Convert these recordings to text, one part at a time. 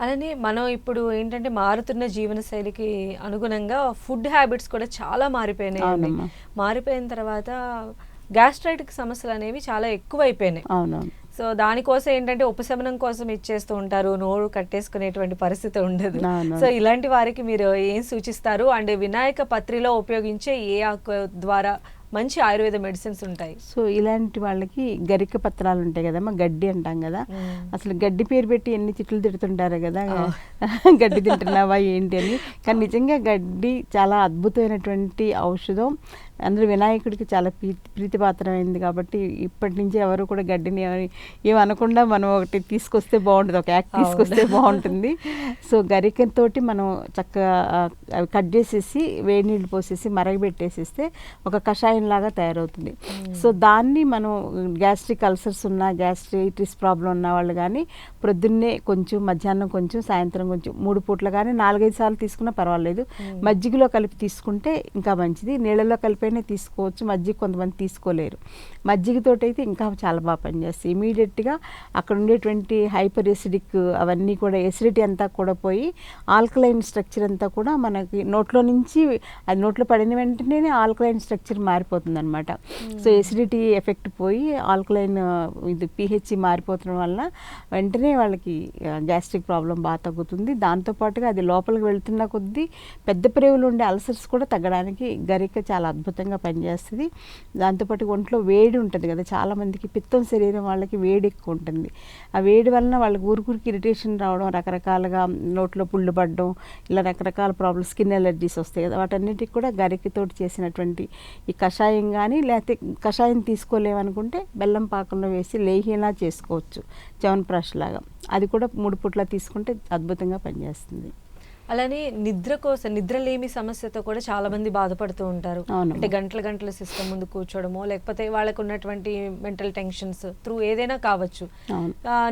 అలానే మనం ఇప్పుడు ఏంటంటే మారుతున్న జీవనశైలికి అనుగుణంగా ఫుడ్ హ్యాబిట్స్ కూడా చాలా మారిపోయినాయి. మారిపోయిన తర్వాత గ్యాస్ట్రైటిక్ సమస్యలు అనేవి చాలా ఎక్కువైపోయినాయి. అవునవును. సో దానికోసం ఏంటంటే ఉపశమనం కోసం ఇచ్చేస్తూ ఉంటారు నోరు కట్టేసుకునేటువంటి పరిస్థితి ఉండదు. సో ఇలాంటి వారికి మీరు ఏం సూచిస్తారు? అండ్ వినాయక పత్రిలో ఉపయోగించే ఏ ఆకు ద్వారా మంచి ఆయుర్వేద మెడిసిన్స్ ఉంటాయి. సో ఇలాంటి వాళ్ళకి గరిక పత్రాలు ఉంటాయి కదమ్మా గడ్డి అంటాం కదా. అసలు గడ్డి పేరు పెట్టి ఎన్ని తిట్లు తిడుతుంటారు కదా. గడ్డి తింటున్నావా ఏంటి అని. కానీ నిజంగా గడ్డి చాలా అద్భుతమైనటువంటి ఔషధం. అందులో వినాయకుడికి చాలా ప్రీతి ప్రీతిపాత్రమైంది కాబట్టి ఇప్పటి నుంచి ఎవరు కూడా గడ్డిని ఏమని- ఏమనకుండా మనం ఒకటి తీసుకొస్తే బాగుంటుంది ఒక యాక్ట్ తీసుకొస్తే బాగుంటుంది. సో గరికతోటి మనం చక్కగా అవి కట్ చేసేసి వేడి నీళ్ళు పోసేసి మరగబెట్టేసేస్తే ఒక కషాయం లాగా తయారవుతుంది సో దాన్ని మనం గ్యాస్ట్రిక్ అల్సర్స్ ఉన్న గ్యాస్ట్రైటిస్ ప్రాబ్లం ఉన్న వాళ్ళు కానీ ప్రొద్దున్నే కొంచెం మధ్యాహ్నం కొంచెం సాయంత్రం కొంచెం మూడు పూట్లు కానీ నాలుగైదు సార్లు తీసుకున్నా పర్వాలేదు. మజ్జిగలో కలిపి తీసుకుంటే ఇంకా మంచిది. నీళ్ళలో కలిపైనా తీసుకోవచ్చు మజ్జిగ కొంతమంది తీసుకోలేరు. మజ్జిగతోటి అయితే ఇంకా చాలా బాగా పనిచేస్తాయి. ఇమీడియట్గా అక్కడ ఉండేటువంటి హైపర్ ఎసిడిక్ అవన్నీ కూడా ఎసిడిటీ అంతా కూడా పోయి ఆల్కలైన్ స్ట్రక్చర్ అంతా కూడా మనకి నోట్లో నుంచి అది నోట్లో పడిన వెంటనే ఆల్కలైన్ స్ట్రక్చర్ మారిపోతుంది అనమాట సో ఎసిడిటీ ఎఫెక్ట్ పోయి ఆల్కలైన్ ఇది పిహెచ్ మారిపోవడం వల్ల వెంటనే వాళ్ళకి గ్యాస్ట్రిక్ ప్రాబ్లం బాగా తగ్గుతుంది. దాంతోపాటుగా అది లోపలికి వెళ్తున్న కొద్దీ పెద్ద ప్రేవులు ఉండే అల్సర్స్ కూడా తగ్గడానికి గరిక చాలా అద్భుతంగా పనిచేస్తుంది. దాంతోపాటు ఒంట్లో వేడి ఉంటుంది కదా చాలామందికి పిత్తం శరీరం వాళ్ళకి వేడి ఎక్కువ ఉంటుంది. ఆ వేడి వలన వాళ్ళకి ఊరికూరికి ఇరిటేషన్ రావడం రకరకాలుగా నోట్లో పుళ్ళు పడడం ఇలా రకరకాల ప్రాబ్లమ్స్ స్కిన్ ఎలర్జీస్ వస్తాయి కదా వాటన్నిటికి కూడా గరికతోటి చేసినటువంటి ఈ కషాయం కానీ లేకపోతే కషాయం తీసుకోలేమనుకుంటే బెల్లం పాకంలో వేసి లేహీనా చేసుకోవచ్చు చవన్ప్రాష్ లాగా. అది కూడా మూడు పుట్ల తీసుకుంటే అద్భుతంగా పనిచేస్తుంది. అలానే నిద్ర కోసం నిద్రలేమి సమస్యతో కూడా చాలా మంది బాధపడుతూ ఉంటారు. అంటే గంటల గంటల సిస్టమ్ ముందు కూర్చోవడమో లేకపోతే వాళ్ళకు ఉన్నటువంటి మెంటల్ టెన్షన్స్ త్రూ ఏదైనా కావచ్చు.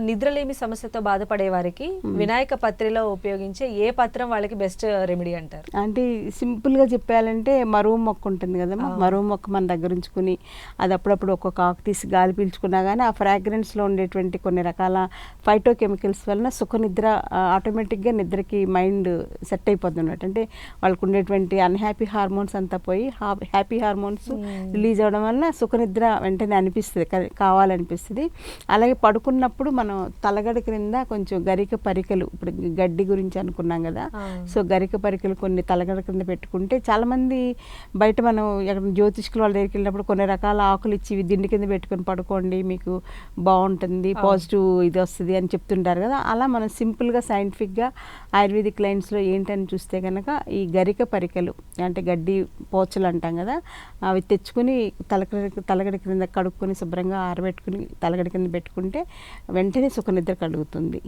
నిద్రలేమి సమస్యతో బాధపడే వారికి వినాయక పత్రిలో ఉపయోగించే ఏ పత్రం వాళ్ళకి బెస్ట్ రెమెడీ అంటారు? అంటే సింపుల్గా చెప్పాలంటే మరువు మొక్క ఉంటుంది కదమ్మా. మరువు మొక్క మన దగ్గర ఉంచుకుని అది అప్పుడప్పుడు ఒక్కొక్క ఆకు తీసి గాలి పీల్చుకున్నా కానీ ఆ ఫ్రాగ్రెన్స్లో ఉండేటువంటి కొన్ని రకాల ఫైటో కెమికల్స్ వలన సుఖ నిద్ర ఆటోమేటిక్గా నిద్రకి మైండ్ సెట్ అయిపోతుంది అన్నమాట. అంటే వాళ్ళకు ఉండేటువంటి అన్హ్యాపీ హార్మోన్స్ అంతా పోయి హ్యాపీ హార్మోన్స్ రిలీజ్ అవ్వడం వల్ల సుఖ నిద్ర వెంటనే అనిపిస్తుంది కావాలనిపిస్తుంది. అలాగే పడుకున్నప్పుడు మనం తలగడ క్రింద కొంచెం గరిక పరికలు ఇప్పుడు గడ్డి గురించి అనుకున్నాం కదా. సో గరిక పరికలు కొన్ని తలగడ కింద పెట్టుకుంటే చాలా మంది బయట మనం ఎక్కడ జ్యోతిష్కుల వాళ్ళ దగ్గరికి వెళ్ళినప్పుడు కొన్ని రకాల ఆకులు ఇచ్చి ఇవి దిండి కింద పెట్టుకొని పడుకోండి మీకు బాగుంటుంది పాజిటివ్ ఇది వస్తుంది అని చెప్తుంటారు కదా. అలా మనం సింపుల్గా సైంటిఫిక్గా ఆయుర్వేదిక్ లైన్స్లో ఏంటని చూస్తే కనుక ఈ గరిక పరికలు అంటే గడ్డి పోచలు అంటాం కదా అవి తెచ్చుకుని తలకడి తలగడ క్రింద కడుక్కొని శుభ్రంగా ఆరబెట్టుకుని తలగడ కింద పెట్టుకుంటే వెంటనే సుఖనిద్ర కలుగుతుంది.